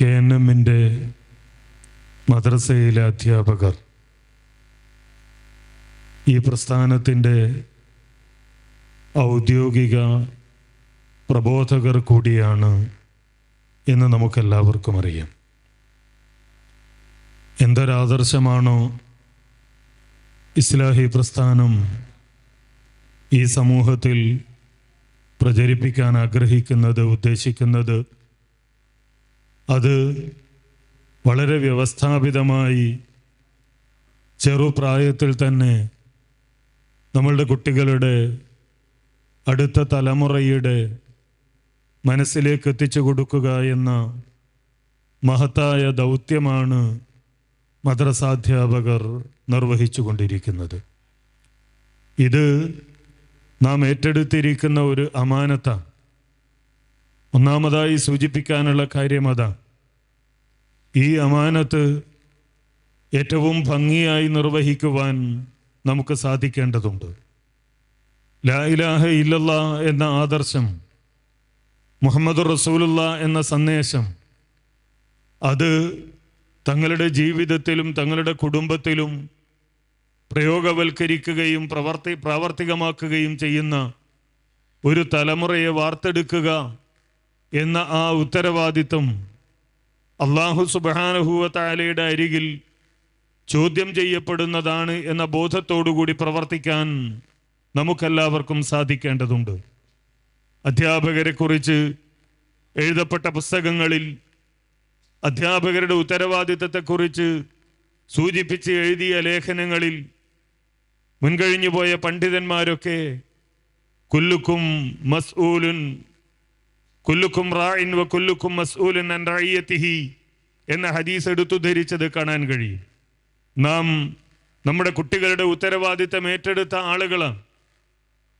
K N എമ്മിന്റെ മദ്രസയിലെ അധ്യാപകർ. ഈ പ്രസ്ഥാനത്തിന്റെ ഔദ്യോഗിക പ്രബോധകർ കൂടിയാണ് എന്ന് നമുക്കെല്ലാവർക്കും അറിയാം. എന്തൊരാദർശമാണോ ഇസ്ലാഹി പ്രസ്ഥാനം ഈ സമൂഹത്തിൽ പ്രചരിപ്പിക്കാൻ ആഗ്രഹിക്കുന്നത് ഉദ്ദേശിക്കുന്നത്? അത് വളരെ വ്യവസ്ഥാപിതമായി ചെറുപ്രായത്തിൽ തന്നെ നമ്മളുടെ കുട്ടികളുടെ അടുത്ത തലമുറയുടെ മനസ്സിലേക്ക് എത്തിച്ചു കൊടുക്കുക എന്ന മഹത്തായ ദൗത്യമാണ് മദ്രസാധ്യാപകർ നിർവഹിച്ചു കൊണ്ടിരിക്കുന്നത് ഇത് നാം ഏറ്റെടുത്തിരിക്കുന്ന ഒരു അമാനത്താണ്. ഒന്നാമതായി സൂചിപ്പിക്കാനുള്ള കാര്യം അതാണ് ഈ അമാനത്ത് ഏറ്റവും ഭംഗിയായി നിർവഹിക്കുവാൻ നമുക്ക് സാധിക്കേണ്ടതുണ്ട്. ലാ ഇലാഹ ഇല്ലല്ല എന്ന ആദർശം മുഹമ്മദ് റസൂലുള്ള എന്ന സന്ദേശം അത് തങ്ങളുടെ ജീവിതത്തിലും തങ്ങളുടെ കുടുംബത്തിലും പ്രയോഗവൽക്കരിക്കുകയും പ്രവർത്തി പ്രാവർത്തികമാക്കുകയും ചെയ്യുന്ന ഒരു തലമുറയെ വാർത്തെടുക്കുക എന്ന ആ ഉത്തരവാദിത്വം അള്ളാഹു സുബാനുഹൂവത്താലയുടെ താലയുടെ അരികിൽ ചോദ്യം ചെയ്യപ്പെടുന്നതാണ് എന്ന ബോധത്തോടുകൂടി പ്രവർത്തിക്കാൻ നമുക്കെല്ലാവർക്കും സാധിക്കേണ്ടതുണ്ട്. അധ്യാപകരെ കുറിച്ച് എഴുതപ്പെട്ട പുസ്തകങ്ങളിൽ അധ്യാപകരുടെ ഉത്തരവാദിത്തത്തെക്കുറിച്ച് സൂചിപ്പിച്ച് എഴുതിയ ലേഖനങ്ങളിൽ മുൻകഴിഞ്ഞു പോയ പണ്ഡിതന്മാരൊക്കെ കുല്ലുക്കും മസ്ഊലുൻ കുല്ലുക്കും റായിൻ വ കുല്ലുക്കും മസ്ഊലുൻ അൻ റഅയ്യത്തിഹി എന്ന ഹദീസ് എടുത്തു ധരിച്ചത് കാണാൻ കഴിയും. നാം നമ്മുടെ കുട്ടികളുടെ ഉത്തരവാദിത്തം ഏറ്റെടുത്ത ആളുകളാണ്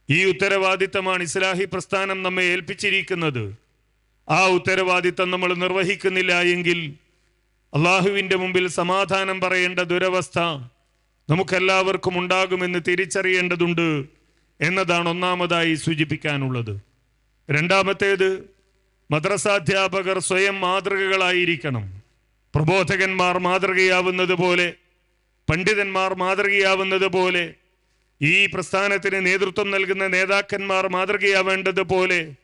ഈ ഉത്തരവാദിത്തമാണ് ഇസ്ലാഹി പ്രസ്ഥാനം നമ്മെ ഏൽപ്പിച്ചിരിക്കുന്നത്. ആ ഉത്തരവാദിത്തം നമ്മൾ നിർവഹിക്കുന്നില്ല എങ്കിൽ അള്ളാഹുവിന്റെ മുമ്പിൽ സമാധാനം പറയേണ്ട ദുരവസ്ഥ നമുക്കെല്ലാവർക്കും ഉണ്ടാകുമെന്ന് തിരിച്ചറിയേണ്ടതുണ്ട് എന്നതാണ് ഒന്നാമതായി സൂചിപ്പിക്കാനുള്ളത്. രണ്ടാമത്തേത് മദ്രസാധ്യാപകർ സ്വയം മാതൃകകളായിരിക്കണം. പ്രബോധകന്മാർ മാതൃകയാവുന്നത് പോലെ പണ്ഡിതന്മാർ മാതൃകയാവുന്നത് പോലെ ഈ പ്രസ്ഥാനത്തിന് നേതൃത്വം നൽകുന്ന നേതാക്കന്മാർ മാതൃകയാവേണ്ടത് പോലെ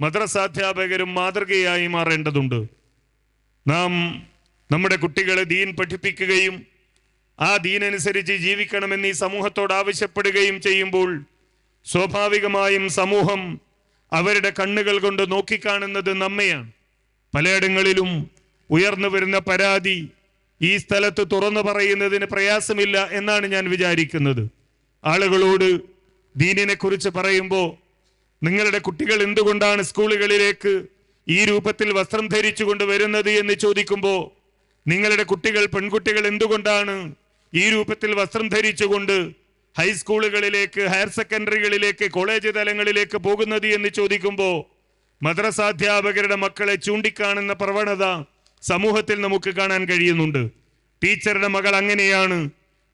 മദ്രസാധ്യാപകരും മാതൃകയായി മാറേണ്ടതുണ്ട്. നാം നമ്മുടെ കുട്ടികളെ ദീൻ പഠിപ്പിക്കുകയും ആ ദീനനുസരിച്ച് ജീവിക്കണമെന്ന് ഈ സമൂഹത്തോട് ആവശ്യപ്പെടുകയും ചെയ്യുമ്പോൾ സ്വാഭാവികമായും സമൂഹം അവരുടെ കണ്ണുകൾ കൊണ്ട് നോക്കിക്കാണുന്നത് നമ്മയാണ്. പലയിടങ്ങളിലും ഉയർന്നു വരുന്ന പരാതി ഈ സ്ഥലത്ത് തുറന്നു പറയുന്നതിന് പ്രയാസമില്ല എന്നാണ് ഞാൻ വിചാരിക്കുന്നത്. ആളുകളോട് ദീനിനെ കുറിച്ച് പറയുമ്പോൾ നിങ്ങളുടെ കുട്ടികൾ എന്തുകൊണ്ടാണ് സ്കൂളുകളിലേക്ക് ഈ രൂപത്തിൽ വസ്ത്രം ധരിച്ചുകൊണ്ട് വരുന്നത്? എന്ന് ചോദിക്കുമ്പോൾ നിങ്ങളുടെ കുട്ടികൾ പെൺകുട്ടികൾ എന്തുകൊണ്ടാണ് ഈ രൂപത്തിൽ വസ്ത്രം ധരിച്ചുകൊണ്ട് ഹൈസ്കൂളുകളിലേക്ക് ഹയർ സെക്കൻഡറികളിലേക്ക് കോളേജ് തലങ്ങളിലേക്ക് പോകുന്നത് എന്ന് ചോദിക്കുമ്പോൾ മദ്രസാധ്യാപകരുടെ മക്കളെ ചൂണ്ടിക്കാണുന്ന പ്രവണത സമൂഹത്തിൽ നമുക്ക് കാണാൻ കഴിയുന്നുണ്ട്. ടീച്ചറുടെ മകൾ അങ്ങനെയാണ്.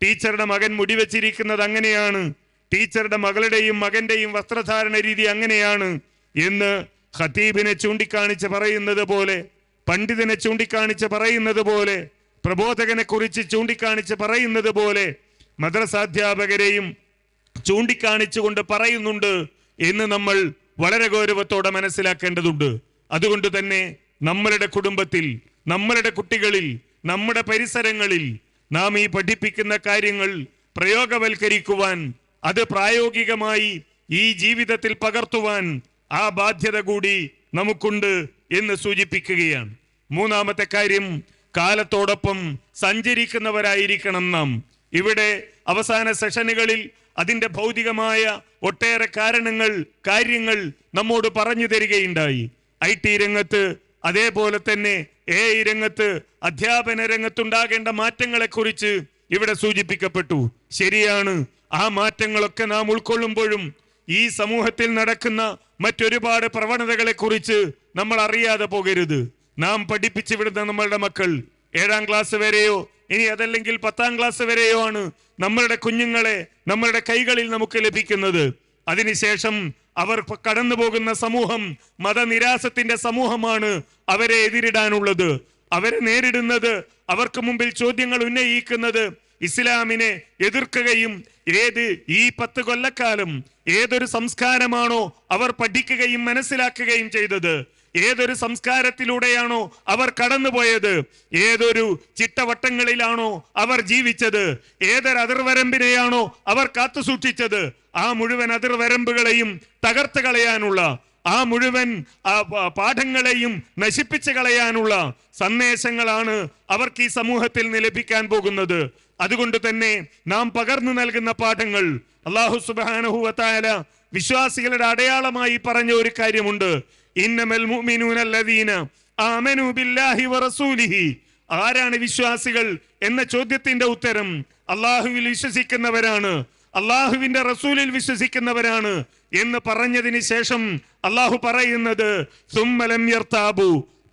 ടീച്ചറുടെ മകൻ മുടിവെച്ചിരിക്കുന്നത് അങ്ങനെയാണ്. ടീച്ചറുടെ മകളുടെയും മകന്റെയും വസ്ത്രധാരണ രീതി അങ്ങനെയാണ് എന്ന് ഖത്തീബിനെ ചൂണ്ടിക്കാണിച്ച് പറയുന്നത് പോലെ പണ്ഡിതനെ ചൂണ്ടിക്കാണിച്ച് പറയുന്നത് പോലെ പ്രബോധകനെ കുറിച്ച് ചൂണ്ടിക്കാണിച്ച് പറയുന്നത് പോലെ മദ്രസാധ്യാപകരെയും ചൂണ്ടിക്കാണിച്ചുകൊണ്ട് പറയുന്നുണ്ട് എന്ന് നമ്മൾ വളരെ ഗൗരവത്തോടെ മനസ്സിലാക്കേണ്ടതുണ്ട്. അതുകൊണ്ട് തന്നെ നമ്മളുടെ കുടുംബത്തിൽ നമ്മളുടെ കുട്ടികളിൽ നമ്മുടെ പരിസരങ്ങളിൽ നാം ഈ പഠിപ്പിക്കുന്ന കാര്യങ്ങൾ പ്രയോഗവൽക്കരിക്കുവാൻ അത് പ്രായോഗികമായി ഈ ജീവിതത്തിൽ പകർത്തുവാൻ ആ ബാധ്യത കൂടി നമുക്കുണ്ട് എന്ന് സൂചിപ്പിക്കുകയാണ്. മൂന്നാമത്തെ കാര്യം കാലത്തോടൊപ്പം സഞ്ചരിക്കുന്നവരായിരിക്കണം നാം. ഇവിടെ അവസാന സെഷനുകളിൽ അതിന്റെ ഭൗതികമായ ഒട്ടേറെ കാരണങ്ങൾ കാര്യങ്ങൾ നമ്മോട് പറഞ്ഞു തരികയുണ്ടായി. ഐ ടി രംഗത്ത് അതേപോലെ തന്നെ എ ഐ രംഗത്ത് അധ്യാപന രംഗത്തുണ്ടാകേണ്ട മാറ്റങ്ങളെക്കുറിച്ച് ഇവിടെ സൂചിപ്പിക്കപ്പെട്ടു. ശരിയാണ് ആ മാറ്റങ്ങളൊക്കെ നാം ഉൾക്കൊള്ളുമ്പോഴും ഈ സമൂഹത്തിൽ നടക്കുന്ന മറ്റൊരുപാട് പ്രവണതകളെ കുറിച്ച് നമ്മൾ അറിയാതെ പോകരുത്. നാം പഠിപ്പിച്ചു വിടുന്ന നമ്മളുടെ മക്കൾ ഏഴാം ക്ലാസ് വരെയോ ഇനി അതല്ലെങ്കിൽ പത്താം ക്ലാസ് വരെയോ ആണ് നമ്മളുടെ കുഞ്ഞുങ്ങളെ നമ്മളുടെ കൈകളിൽ നമുക്ക് ലഭിക്കുന്നത്. അതിനുശേഷം അവർ കടന്നു പോകുന്ന സമൂഹം മതനിരാസത്തിന്റെ സമൂഹമാണ് അവരെ എതിരിടാനുള്ളത്. അവരെ നേരിടുന്നത് അവർക്ക് മുമ്പിൽ ചോദ്യങ്ങൾ ഉന്നയിക്കുന്നത് ഇസ്ലാമിനെ എതിർക്കുകയും ഏത് ഈ പത്ത് കൊല്ലക്കാലം ഏതൊരു സംസ്കാരമാണോ അവർ പഠിക്കുകയും മനസ്സിലാക്കുകയും ചെയ്തത്. ഏതൊരു സംസ്കാരത്തിലൂടെയാണോ അവർ കടന്നുപോയത്? ഏതൊരു ചിട്ടവട്ടങ്ങളിലാണോ അവർ ജീവിച്ചത്? ഏതൊരു അതിർവരമ്പിനെയാണോ അവർ കാത്തുസൂക്ഷിച്ചത്? ആ മുഴുവൻ അതിർവരമ്പുകളെയും തകർത്ത് കളയാനുള്ള ആ മുഴുവൻ പാഠങ്ങളെയും നശിപ്പിച്ചു കളയാനുള്ള സന്ദേശങ്ങളാണ് അവർക്ക് ഈ സമൂഹത്തിൽ ലഭിക്കാൻ പോകുന്നത്. അതുകൊണ്ട് തന്നെ നാം പകർന്നു നൽകുന്ന പാഠങ്ങൾ അള്ളാഹു സുബാനഹുവത്തായ വിശ്വാസികളുടെ അടയാളമായി പറഞ്ഞ ഒരു കാര്യമുണ്ട്. ഇന്നമൽ മുഅ്മിനൂനല്ലദീന ബില്ലാഹി വറസൂലിഹി. ആരാണ് വിശ്വാസികൾ എന്ന ചോദ്യത്തിന്റെ ഉത്തരം അള്ളാഹുവിൽ വിശ്വസിക്കുന്നവരാണ്. അള്ളാഹുവിന്റെ റസൂലിൽ വിശ്വസിക്കുന്നവരാണ് എന്ന് പറഞ്ഞതിന് ശേഷം അള്ളാഹു പറയുന്നത് സുമ്മലം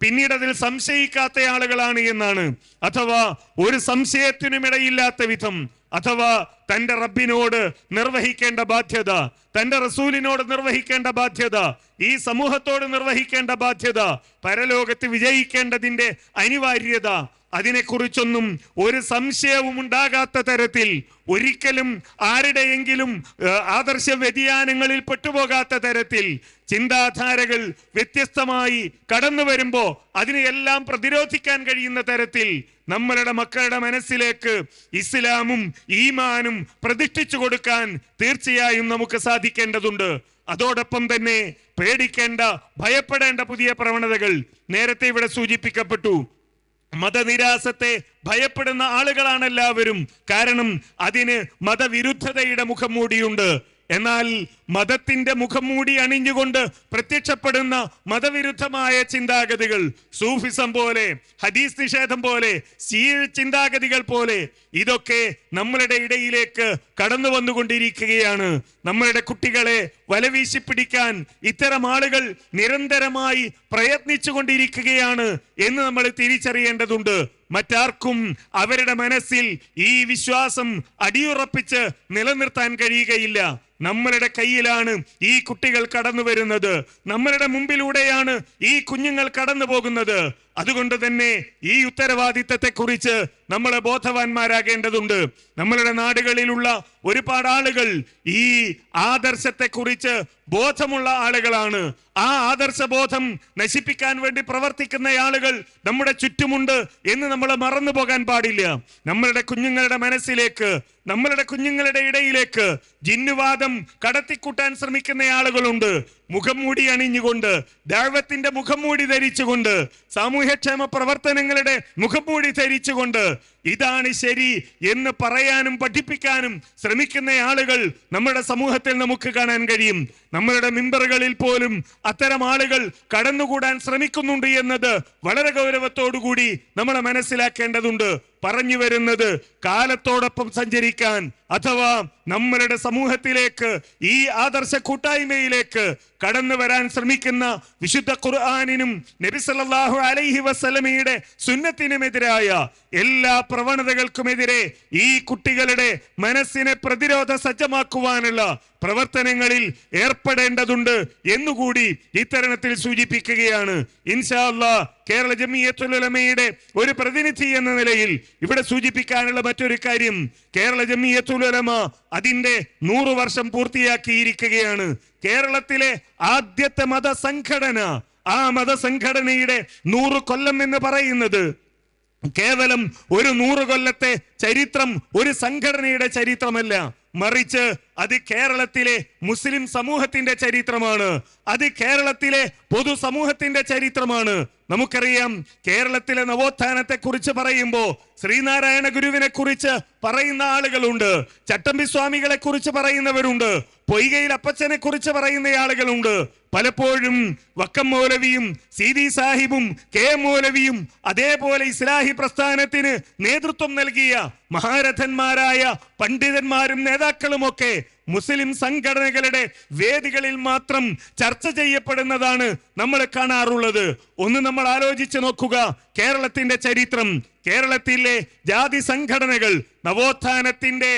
പിന്നീട് അതിൽ സംശയിക്കാത്ത ആളുകളാണ് എന്നാണ്. അഥവാ ഒരു സംശയത്തിനും ഇടയില്ലാത്ത വിധം അഥവാ തന്റെ റബ്ബിനോട് നിർവഹിക്കേണ്ട ബാധ്യത തന്റെ റസൂലിനോട് നിർവഹിക്കേണ്ട ബാധ്യത ഈ സമൂഹത്തോട് നിർവഹിക്കേണ്ട ബാധ്യത പരലോകത്ത് വിജയിക്കേണ്ടതിന്റെ അനിവാര്യത അതിനെക്കുറിച്ചൊന്നും ഒരു സംശയവും ഉണ്ടാകാത്ത തരത്തിൽ ഒരിക്കലും ആരുടെയെങ്കിലും ആദർശ വ്യതിയാനങ്ങളിൽ പെട്ടുപോകാത്ത തരത്തിൽ ചിന്താധാരകൾ വ്യത്യസ്തമായി കടന്നു വരുമ്പോൾ അതിനെയെല്ലാം പ്രതിരോധിക്കാൻ കഴിയുന്ന തരത്തിൽ നമ്മളുടെ മക്കളുടെ മനസ്സിലേക്ക് ഇസ്ലാമും ഈമാനും പ്രതിഷ്ഠിച്ചു കൊടുക്കാൻ തീർച്ചയായും നമുക്ക് സാധിക്കേണ്ടതുണ്ട്. അതോടൊപ്പം തന്നെ പേടിക്കേണ്ട ഭയപ്പെടേണ്ട പുതിയ പ്രവണതകൾ നേരത്തെ ഇവിടെ സൂചിപ്പിക്കപ്പെട്ടു. മതനിരാസത്തെ ഭയപ്പെടുന്ന ആളുകളാണ് എല്ലാവരും കാരണം അതിന് മതവിരുദ്ധതയുടെ മുഖം മൂടിയുണ്ട്. എന്നാൽ മതത്തിന്റെ മുഖം മൂടി അണിഞ്ഞുകൊണ്ട് പ്രത്യക്ഷപ്പെടുന്ന മതവിരുദ്ധമായ ചിന്താഗതികൾ സൂഫിസം പോലെ ഹദീസ് നിഷേധം പോലെ സീ ചിന്താഗതികൾ പോലെ ഇതൊക്കെ നമ്മളുടെ ഇടയിലേക്ക് കടന്നു വന്നുകൊണ്ടിരിക്കുകയാണ്. നമ്മളുടെ കുട്ടികളെ വലവീശി പിടിക്കാൻ ഇത്തരം ആളുകൾ നിരന്തരമായി പ്രയത്നിച്ചു കൊണ്ടിരിക്കുകയാണ് എന്ന് നമ്മൾ തിരിച്ചറിയേണ്ടതുണ്ട്. മറ്റാർക്കും അവരുടെ മനസ്സിൽ ഈ വിശ്വാസം അടിയുറപ്പിച്ച് നിലനിർത്താൻ കഴിയുകയില്ല. നമ്മളുടെ കയ്യിലാണ് ഈ കുട്ടികൾ കടന്നു വരുന്നത് നമ്മളുടെ മുമ്പിലൂടെയാണ് ഈ കുഞ്ഞുങ്ങൾ കടന്നു പോകുന്നത് അതുകൊണ്ട് തന്നെ ഈ ഉത്തരവാദിത്തത്തെ കുറിച്ച് നമ്മൾ ബോധവാന്മാരാകേണ്ടതുണ്ട്. നമ്മളുടെ നാടുകളിലുള്ള ഒരുപാട് ആളുകൾ ഈ ആദർശത്തെ കുറിച്ച് ബോധമുള്ള ആളുകളാണ്. ആ ആദർശ ബോധം നശിപ്പിക്കാൻ വേണ്ടി പ്രവർത്തിക്കുന്ന ആളുകൾ നമ്മുടെ ചുറ്റുമുണ്ട് എന്ന് നമ്മൾ മറന്നു പോകാൻ പാടില്ല. നമ്മളുടെ കുഞ്ഞുങ്ങളുടെ മനസ്സിലേക്ക് നമ്മളുടെ കുഞ്ഞുങ്ങളുടെ ഇടയിലേക്ക് ജിന്നുവാദം കടത്തിക്കൂട്ടാൻ ശ്രമിക്കുന്ന ആളുകളുണ്ട്. മുഖംമൂടി അണിഞ്ഞുകൊണ്ട് ദൈവത്തിന്റെ മുഖംമൂടി ധരിച്ചുകൊണ്ട് സാമൂഹ്യക്ഷേമ പ്രവർത്തനങ്ങളുടെ മുഖംമൂടി ധരിച്ചുകൊണ്ട് ഇതാണ് ശരി എന്ന് പറയാനും പഠിപ്പിക്കാനും ശ്രമിക്കുന്ന ആളുകൾ നമ്മുടെ സമൂഹത്തിൽ നമുക്ക് കാണാൻ കഴിയും. നമ്മളുടെ മിമ്പറുകളിൽ പോലും അത്തരം ആളുകൾ കടന്നുകൂടാൻ ശ്രമിക്കുന്നുണ്ട് എന്നത് വളരെ ഗൗരവത്തോടുകൂടി നമ്മൾ മനസ്സിലാക്കേണ്ടതുണ്ട്. പറഞ്ഞു വരുന്നത് കാലത്തോടൊപ്പം സഞ്ചരിക്കാൻ അഥവാ നമ്മളുടെ സമൂഹത്തിലേക്ക് ഈ ആദർശ കൂട്ടായ്മയിലേക്ക് കടന്നു വരാൻ ശ്രമിക്കുന്ന വിശുദ്ധ ഖുർആാനിനും നബി സല്ലല്ലാഹു അലൈഹി വസല്ലമയുടെ സുന്നത്തിനുമെതിരായ എല്ലാ പ്രവണതകൾക്കുമെതിരെ ഈ കുട്ടികളുടെ മനസ്സിനെ പ്രതിരോധ സജ്ജമാക്കുവാനുള്ള പ്രവർത്തനങ്ങളിൽ ഏർപ്പെടേണ്ടതുണ്ട് എന്നുകൂടി ഇത്തരണത്തിൽ സൂചിപ്പിക്കുകയാണ്. ഇൻഷാ കേരള ജമിയത്തുലമയുടെ ഒരു പ്രതിനിധി എന്ന നിലയിൽ ഇവിടെ സൂചിപ്പിക്കാനുള്ള മറ്റൊരു കാര്യം കേരള ജമിയത്തുലമ അതിന്റെ നൂറു വർഷം പൂർത്തിയാക്കിയിരിക്കുകയാണ്. കേരളത്തിലെ ആദ്യത്തെ മതസംഘടന. ആ മതസംഘടനയുടെ നൂറ് കൊല്ലം എന്ന് പറയുന്നത് കേവലം ഒരു നൂറ് കൊല്ലത്തെ ചരിത്രം ഒരു സംഘടനയുടെ ചരിത്രമല്ല. മറിച്ച് അത് കേരളത്തിലെ മുസ്ലിം സമൂഹത്തിന്റെ ചരിത്രമാണ്. അത് കേരളത്തിലെ പൊതുസമൂഹത്തിന്റെ ചരിത്രമാണ്. നമുക്കറിയാം കേരളത്തിലെ നവോത്ഥാനത്തെ കുറിച്ച് പറയുമ്പോ ശ്രീനാരായണ ഗുരുവിനെ കുറിച്ച് പറയുന്ന ആളുകളുണ്ട്. ചട്ടമ്പി സ്വാമികളെ കുറിച്ച് പറയുന്നവരുണ്ട്. പൊയ്കയിൽ അപ്പച്ചനെ കുറിച്ച് പറയുന്ന ആളുകളുണ്ട്. പലപ്പോഴും വക്കം മൗലവിയും സി ഡി സാഹിബും കെ മൗലവിയും അതേപോലെ ഇസ്ലാഹി പ്രസ്ഥാനത്തിന് നേതൃത്വം നൽകിയ മഹാരഥന്മാരായ പണ്ഡിതന്മാരും നേതാക്കളുമൊക്കെ മുസ്ലിം സംഘടനകളുടെ വേദികളിൽ മാത്രം ചർച്ച ചെയ്യപ്പെടുന്നതാണ് നമ്മൾ കാണാറുള്ളത്. ഒന്ന് നമ്മൾ ആലോചിച്ച് നോക്കുക. കേരളത്തിന്റെ ചരിത്രം. കേരളത്തിലെ ജാതി സംഘടനകൾ നവോത്ഥാനത്തിന്റെ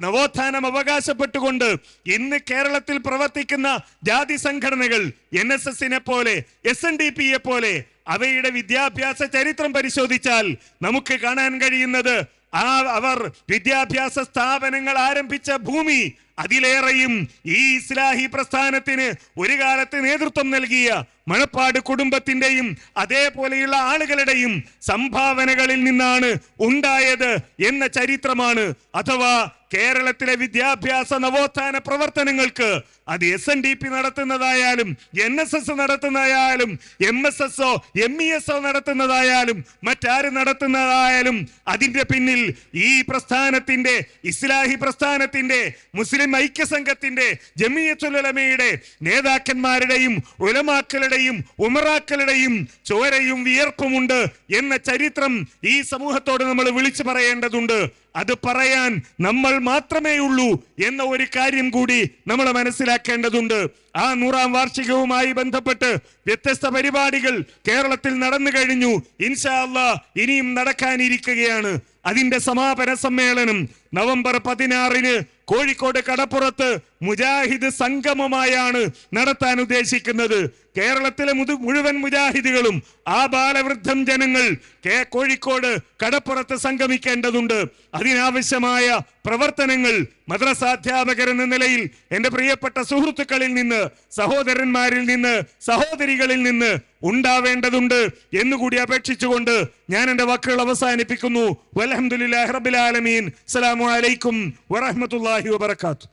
നവോത്ഥാനം അവകാശപ്പെട്ടുകൊണ്ട് ഇന്ന് കേരളത്തിൽ പ്രവർത്തിക്കുന്ന ജാതി സംഘടനകൾ എൻ എസ് എസിനെ പോലെ എസ് എൻ ഡി പിയെ പോലെ അവയുടെ വിദ്യാഭ്യാസ ചരിത്രം പരിശോധിച്ചാൽ നമുക്ക് കാണാൻ കഴിയുന്നത് ആ അവർ വിദ്യാഭ്യാസ സ്ഥാപനങ്ങൾ ആരംഭിച്ച ഭൂമി അതിലേറെയും ഈ ഇസ്ലാഹി പ്രസ്ഥാനത്തിന് ഒരു കാലത്ത് നേതൃത്വം നൽകിയ മണപ്പാട് കുടുംബത്തിന്റെയും അതേപോലെയുള്ള ആളുകളുടെയും സംഭാവനകളിൽ നിന്നാണ് ഉണ്ടായത് എന്ന ചരിത്രമാണ്. അഥവാ കേരളത്തിലെ വിദ്യാഭ്യാസ നവോത്ഥാന പ്രവർത്തനങ്ങൾക്ക് അത് എസ് എൻ ഡി പി നടത്തുന്നതായാലും N S S നടത്തുന്നതായാലും M S S O M E S O നടത്തുന്നതായാലും മറ്റാര് നടത്തുന്നതായാലും അതിന്റെ പിന്നിൽ ഈ പ്രസ്ഥാനത്തിന്റെ ഇസ്ലാഹി പ്രസ്ഥാനത്തിന്റെ മുസ്ലിം ഐക്യ ഐക്യസംഘത്തിന്റെ ജമിയത്തുലമയുടെ നേതാക്കന്മാരുടെയും ഉലമാക്കളുടെയും ഉമറാക്കളുടെയും ചോരയും വിയർപ്പുമുണ്ട് എന്ന ചരിത്രം ഈ സമൂഹത്തോട് നമ്മൾ വിളിച്ചു പറയേണ്ടതുണ്ട്. അത് പറയാൻ നമ്മൾ മാത്രമേ ഉള്ളൂ എന്ന ഒരു കാര്യം കൂടി നമ്മൾ മനസ്സിലാക്കേണ്ടതുണ്ട്. ആ നൂറാം വാർഷികവുമായി ബന്ധപ്പെട്ട് വ്യത്യസ്ത പരിപാടികൾ കേരളത്തിൽ നടന്നു കഴിഞ്ഞു. ഇൻഷാല്ല ഇനിയും നടക്കാനിരിക്കുകയാണ്. അതിന്റെ സമാപന സമ്മേളനം നവംബർ പതിനാറിന് കോഴിക്കോട് കടപ്പുറത്ത് മുജാഹിദ് സംഗമമായാണ് നടത്താൻ ഉദ്ദേശിക്കുന്നത്. കേരളത്തിലെ മുതു മുഴുവൻ മുജാഹിദുകളും ആ ബാലവൃദ്ധം ജനങ്ങൾ കെ കോഴിക്കോട് കടപ്പുറത്ത് സംഗമിക്കേണ്ടതുണ്ട്. അതിനാവശ്യമായ പ്രവർത്തനങ്ങൾ മദ്രസാധ്യാപകർ എന്ന നിലയിൽ എന്റെ പ്രിയപ്പെട്ട സുഹൃത്തുക്കളിൽ നിന്ന് സഹോദരന്മാരിൽ നിന്ന് സഹോദരികളിൽ നിന്ന് ഉണ്ടാവേണ്ടതുണ്ട് എന്നുകൂടി അപേക്ഷിച്ചുകൊണ്ട് ഞാൻ എന്റെ വാക്കുകൾ അവസാനിപ്പിക്കുന്നു. വലഹമുല്ലാ റബിലാലമീൻ അസ്സലാമു അലൈക്കും വറഹമത്തല്ലാഹി വബർക്കാത്തു